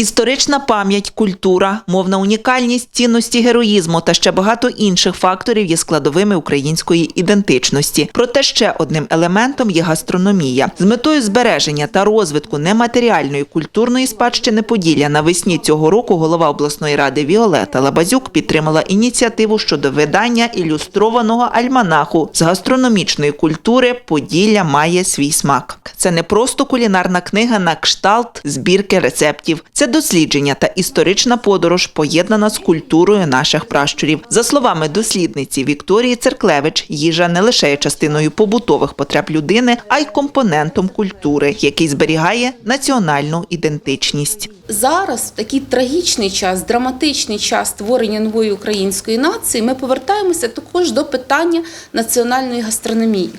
Історична пам'ять, культура, мовна унікальність, цінності героїзму та ще багато інших факторів є складовими української ідентичності. Проте ще одним елементом є гастрономія. З метою збереження та розвитку нематеріальної культурної спадщини Поділля навесні цього року голова обласної ради Віолета Лабазюк підтримала ініціативу щодо видання ілюстрованого альманаху з гастрономічної культури Поділля має свій смак. Це не просто кулінарна книга на кшталт збірки рецептів. Це дослідження та історична подорож, поєднана з культурою наших пращурів. За словами дослідниці Вікторії Церклевич, їжа не лише є частиною побутових потреб людини, а й компонентом культури, який зберігає національну ідентичність. Зараз, в такий трагічний час, драматичний час створення нової української нації, ми повертаємося також до питання національної гастрономії.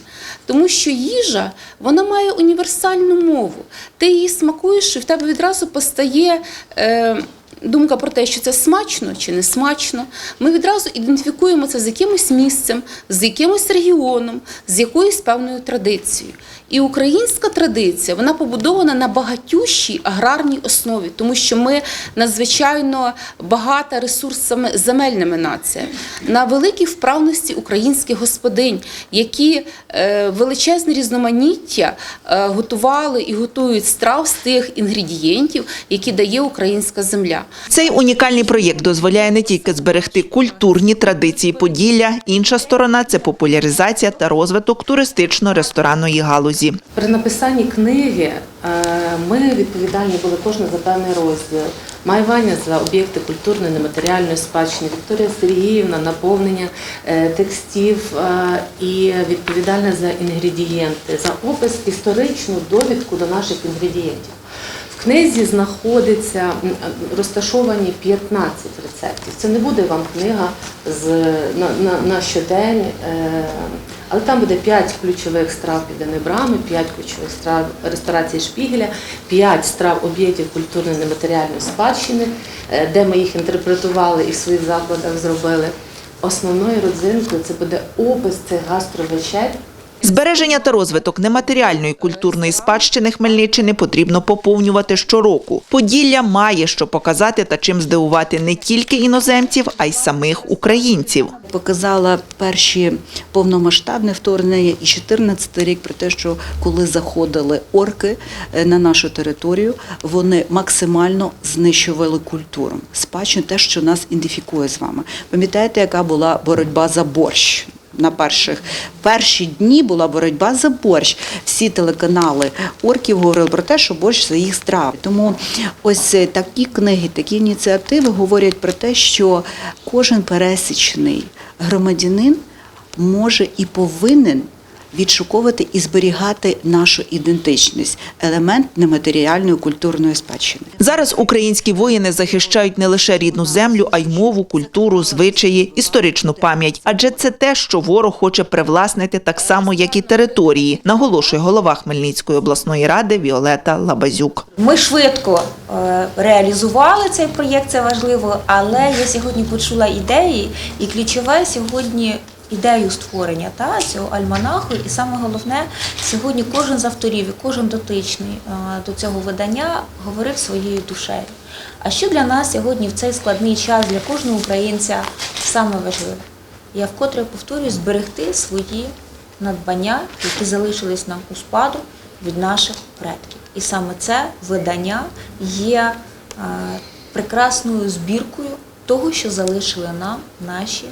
Тому що їжа вона має універсальну мову. Ти її смакуєш, і в тебе відразу постає. Е, Думка про те, що це смачно чи не смачно, ми відразу ідентифікуємо це з якимось місцем, з якимось регіоном, з якоюсь певною традицією. І українська традиція вона побудована на багатющій аграрній основі, тому що ми надзвичайно багата ресурсами земельними нація, на великій вправності українських господинь, які е, величезне різноманіття е, готували і готують страв з тих інгредієнтів, які дає українська земля. Цей унікальний проєкт дозволяє не тільки зберегти культурні традиції Поділля, інша сторона це популяризація та розвиток туристично-ресторанної галузі. При написанні книги е, ми відповідальні були кожен за певний розділ. майван за об'єкти культурної нематеріальної спадщини, Вікторія Сергіївна наповнення е, текстів е, і відповідальна за інгредієнти, за опис історичну довідку до наших інгредієнтів. В книзі знаходиться розташовані 15 рецептів. Це не буде вам книга з, на, на, на щодень. е, але там буде 5 ключових страв південної брами, 5 ключових страв ресторації шпігеля, 5 страв об'єктів культурної нематеріальної спадщини, е, де ми їх інтерпретували і в своїх закладах зробили. Основною родзинкою це буде опис цих гастровечер Збереження та розвиток нематеріальної культурної спадщини Хмельниччини потрібно поповнювати щороку. Поділля має що показати та чим здивувати не тільки іноземців, а й самих українців. показала перші повномасштабне вторгнення і 14 рік про те, що коли заходили орки е, на нашу територію, вони максимально знищували культуру. Спадщину те, що нас ідентифікує з вами. Пам'ятаєте, яка була боротьба за борщ? На перших перші дні була боротьба за борщ. Всі телеканали орків говорили про те, що борщ це їх страв. Тому ось е, такі книги, такі ініціативи говорять про те, що кожен пересічний громадянин може і повинен відшуковувати і зберігати нашу ідентичність, елемент нематеріальної культурної спадщини. Зараз українські воїни захищають не лише рідну землю, а й мову, культуру, звичаї, історичну пам'ять. Адже це те, що ворог хоче привласнити так само, як і території, наголошує голова Хмельницької обласної ради Віолета Лабазюк. Ми швидко е, реалізували цей проєкт, це важливо, але я сьогодні почула ідеї, і ключове сьогодні ідею створення та, цього альманаху. І саме головне, сьогодні кожен з авторів і кожен дотичний е, до цього видання говорив своєю душею. А що для нас сьогодні в цей складний час для кожного українця саме важливе? Я вкотре повторюю, зберегти свої надбання, які залишились нам у спадок від наших предків. І саме це видання є е, прекрасною збіркою того, що залишили нам наші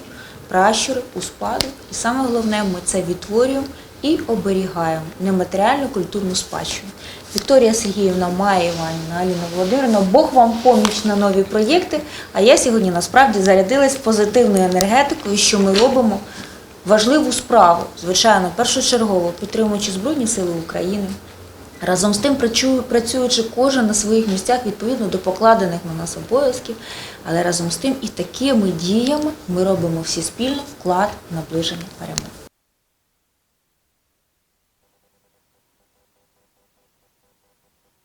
пращури у спадок. І саме головне, ми це відтворюємо і оберігаємо нематеріальну культурну спадщину. Вікторія Сергіївна, Майя Іванівна, Аліна Володимирівна, Бог вам поміч на нові проєкти. А я сьогодні насправді зарядилась позитивною енергетикою, що ми робимо важливу справу, звичайно, першочергово підтримуючи Збройні Сили України. Разом з тим, працю- працюючи кожен на своїх місцях відповідно до покладених на нас обов'язків, але разом з тим і такими діями ми робимо всі спільно вклад в наближення перемоги.